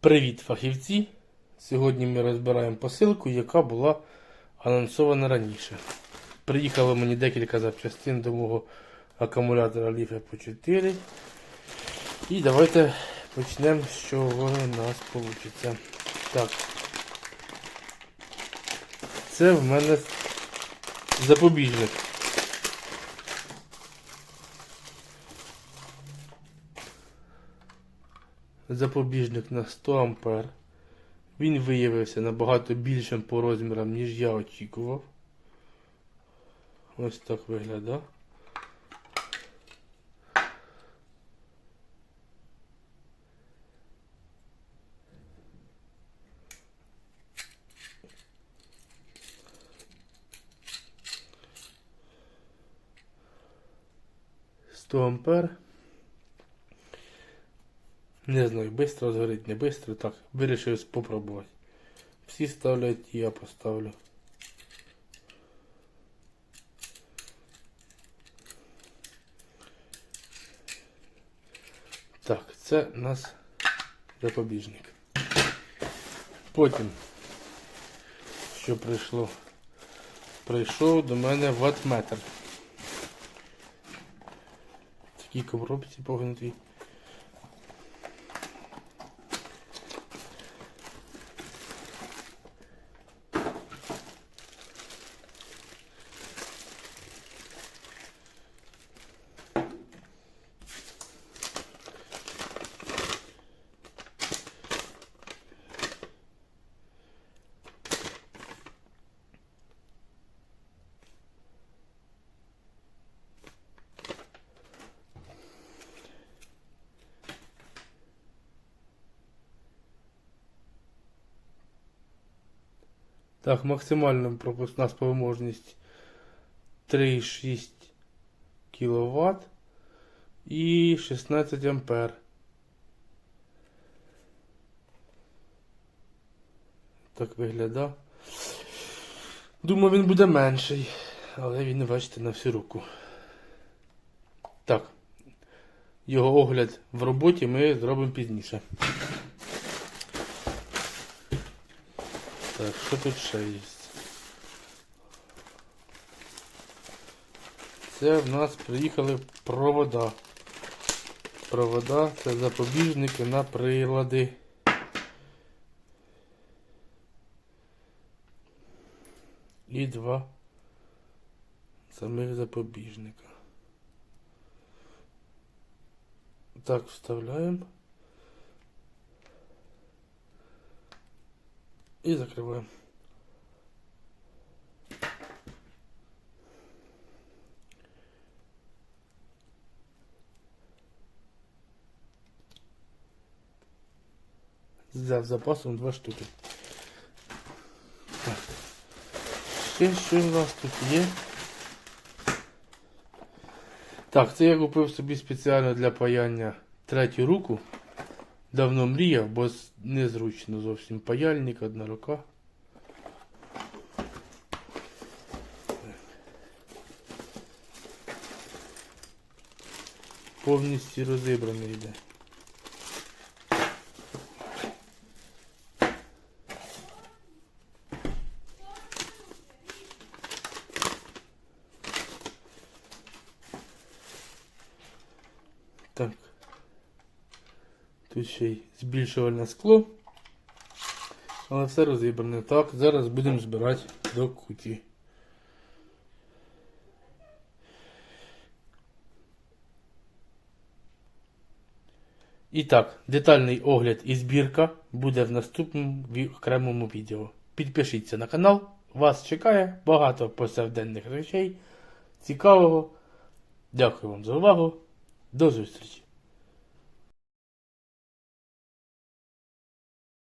Привіт, фахівці! Сьогодні ми розбираємо посилку, яка була анонсована раніше. Приїхало мені декілька запчастин до мого акумулятора Leaf по 4. І давайте почнемо чого у нас вийде. Так. Це в мене запобіжник. Запобіжник на 100 ампер. Він виявився набагато більшим по розмірам, ніж я очікував. Ось так виглядає. Сто ампер. Не знаю, быстро згорить, не быстро, так. Вирішив спробувати. Всі ставлять, і я поставлю. Так, це у нас запобіжник. Потім, що прийшло? Прийшов до мене ватметр. Такий коробці погнутий. Так, максимальна пропускна спроможність 3,6 кВт і 16 ампер. Так виглядає. Думаю, він буде менший, але він, бачите, на всю руку. Так. Його огляд в роботі ми зробимо пізніше. Так, що тут ще є? Це в нас приїхали провода. Провода це запобіжники на прилади. І два самих запобіжника. Так, вставляємо. І закриваємо. Взяв запасом два штуки. Так. Ще що у нас тут є? Так, це я купив собі спеціально для паяння третю руку. Давно мріяв, бо незручно зовсім паяльник, одна рука. Повністю розібраний йде. Так. Тут ще й збільшувальне скло. Але все розібране. Так, зараз будемо збирати до куті. І так, детальний огляд і збірка буде в наступному окремому відео. Підпишіться на канал, вас чекає багато повсякденних речей. Цікавого. Дякую вам за увагу. До зустрічі!